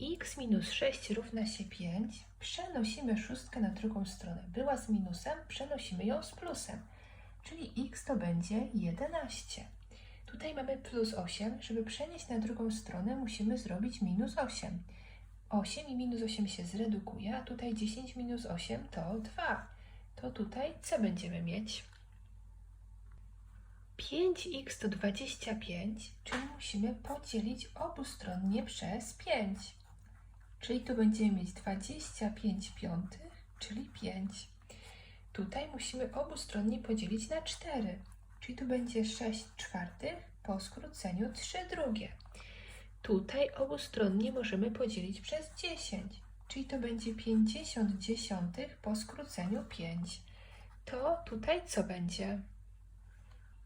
x minus 6 równa się 5. Przenosimy szóstkę na drugą stronę. Była z minusem, przenosimy ją z plusem. Czyli x to będzie 11. Tutaj mamy plus 8. Żeby przenieść na drugą stronę, musimy zrobić minus 8. 8 i minus 8 się zredukuje, a tutaj 10 minus 8 to 2. To tutaj co będziemy mieć? 5x to 25, czyli musimy podzielić obustronnie przez 5. Czyli tu będziemy mieć 25 piątych, czyli 5. Tutaj musimy obustronnie podzielić na 4, czyli tu będzie 6 czwartych po skróceniu 3 drugie. Tutaj obustronnie możemy podzielić przez 10, czyli to będzie 50 dziesiątych po skróceniu 5. To tutaj co będzie?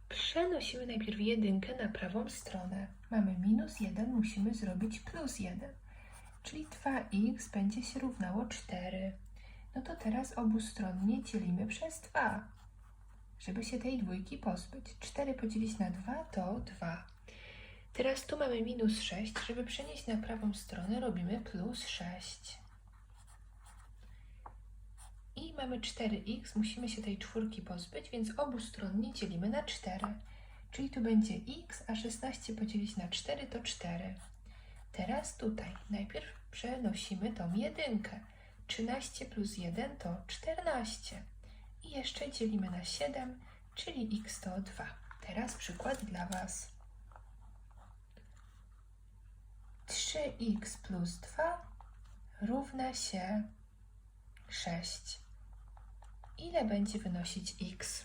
Przenosimy najpierw jedynkę na prawą stronę. Mamy minus 1, musimy zrobić plus 1. Czyli 2x będzie się równało 4. No to teraz obustronnie dzielimy przez 2, żeby się tej dwójki pozbyć. 4 podzielić na 2 to 2. Teraz tu mamy minus 6. Żeby przenieść na prawą stronę robimy plus 6. I mamy 4x, musimy się tej czwórki pozbyć, więc obustronnie dzielimy na 4. Czyli tu będzie x, a 16 podzielić na 4 to 4. Teraz tutaj najpierw przenosimy tą jedynkę. 13 plus 1 to 14. I jeszcze dzielimy na 7, czyli x to 2. Teraz przykład dla Was. 3x plus 2 równa się 6. Ile będzie wynosić x?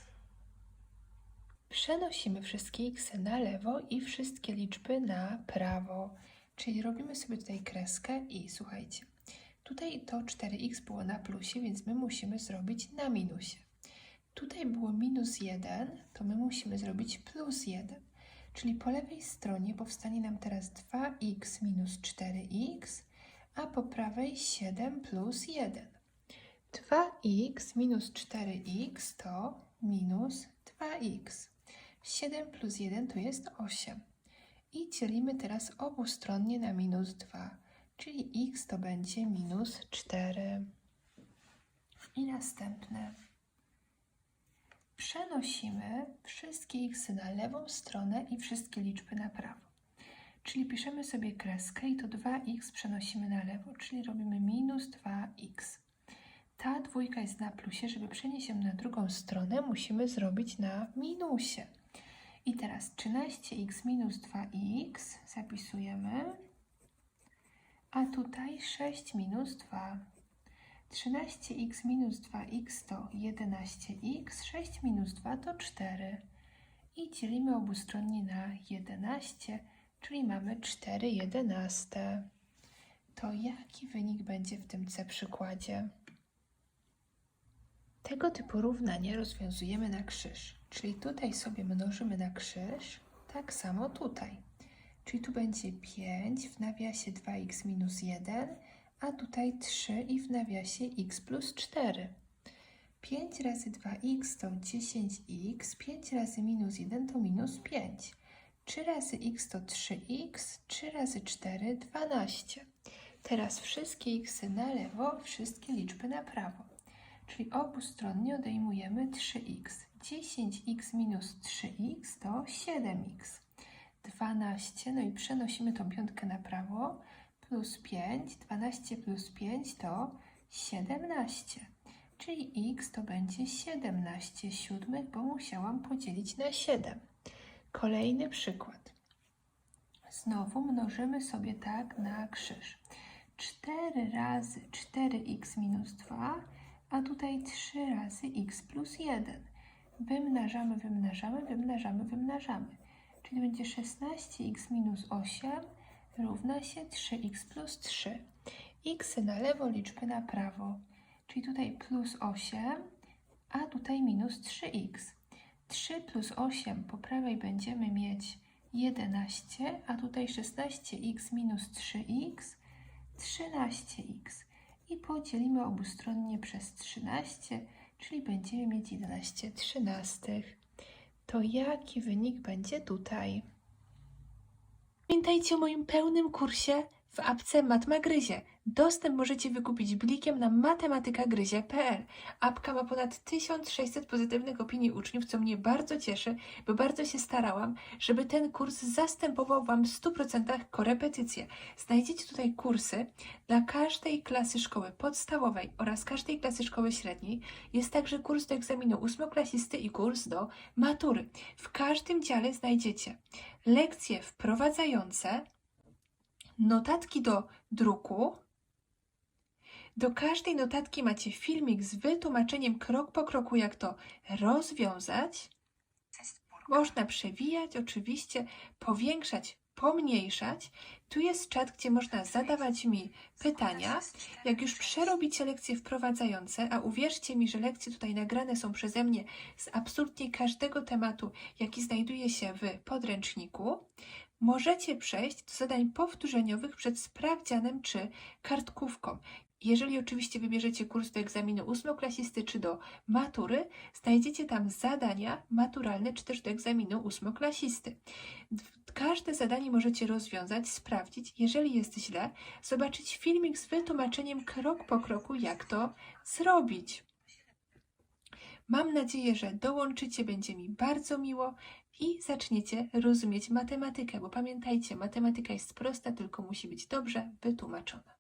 Przenosimy wszystkie x na lewo i wszystkie liczby na prawo. Czyli robimy sobie tutaj kreskę i słuchajcie, tutaj to 4x było na plusie, więc my musimy zrobić na minusie. Tutaj było minus 1, to my musimy zrobić plus 1. Czyli po lewej stronie powstanie nam teraz 2x minus 4x, a po prawej 7 plus 1. 2x minus 4x to minus 2x. 7 plus 1 to jest 8. I dzielimy teraz obustronnie na minus 2, czyli x to będzie minus 4. I następne. Przenosimy wszystkie x na lewą stronę i wszystkie liczby na prawo. Czyli piszemy sobie kreskę i to 2x przenosimy na lewo, czyli robimy minus 2x. Ta dwójka jest na plusie, żeby przenieść ją na drugą stronę, musimy zrobić na minusie. I teraz 13x minus 2x zapisujemy, a tutaj 6 minus 2. 13x minus 2x to 11x, 6 minus 2 to 4. I dzielimy obustronnie na 11, czyli mamy 4 jedenaste. To jaki wynik będzie w tym C przykładzie? Tego typu równanie rozwiązujemy na krzyż, czyli tutaj sobie mnożymy na krzyż, tak samo tutaj. Czyli tu będzie 5 w nawiasie 2x minus 1, a tutaj 3 i w nawiasie x plus 4. 5 razy 2x to 10x, 5 razy minus 1 to minus 5. 3 razy x to 3x, 3 razy 4 12. Teraz wszystkie x na lewo, wszystkie liczby na prawo. Czyli obustronnie odejmujemy 3x. 10x minus 3x to 7x. 12, no i przenosimy tą piątkę na prawo, plus 5, 12 plus 5 to 17. Czyli x to będzie 17 siódmych, bo musiałam podzielić na 7. Kolejny przykład. Znowu mnożymy sobie tak na krzyż. 4 razy 4x minus 2, a tutaj 3 razy x plus 1. Wymnażamy, wymnażamy, wymnażamy, wymnażamy. Czyli będzie 16x minus 8 równa się 3x plus 3. x na lewo, liczby na prawo. Czyli tutaj plus 8, a tutaj minus 3x. 3 plus 8 po prawej będziemy mieć 11, a tutaj 16x minus 3x, 13x. I podzielimy obustronnie przez 13, czyli będziemy mieć 11 trzynastych. To jaki wynik będzie tutaj? Pamiętajcie o moim pełnym kursie w apce Matma Gryzie. Dostęp możecie wykupić blikiem na matematykagryzie.pl. Apka ma ponad 1600 pozytywnych opinii uczniów, co mnie bardzo cieszy, bo bardzo się starałam, żeby ten kurs zastępował Wam w 100% korepetycje. Znajdziecie tutaj kursy dla każdej klasy szkoły podstawowej oraz każdej klasy szkoły średniej. Jest także kurs do egzaminu ósmoklasisty i kurs do matury. W każdym dziale znajdziecie lekcje wprowadzające, notatki do druku. Do każdej notatki macie filmik z wytłumaczeniem krok po kroku, jak to rozwiązać. Można przewijać, oczywiście, powiększać, pomniejszać. Tu jest czat, gdzie można zadawać mi pytania. Jak już przerobicie lekcje wprowadzające, a uwierzcie mi, że lekcje tutaj nagrane są przeze mnie z absolutnie każdego tematu, jaki znajduje się w podręczniku, możecie przejść do zadań powtórzeniowych przed sprawdzianem czy kartkówką. Jeżeli oczywiście wybierzecie kurs do egzaminu ósmoklasisty czy do matury, znajdziecie tam zadania maturalne czy też do egzaminu ósmoklasisty. Każde zadanie możecie rozwiązać, sprawdzić. Jeżeli jest źle, zobaczyć filmik z wytłumaczeniem krok po kroku, jak to zrobić. Mam nadzieję, że dołączycie, będzie mi bardzo miło i zaczniecie rozumieć matematykę, bo pamiętajcie, matematyka jest prosta, tylko musi być dobrze wytłumaczona.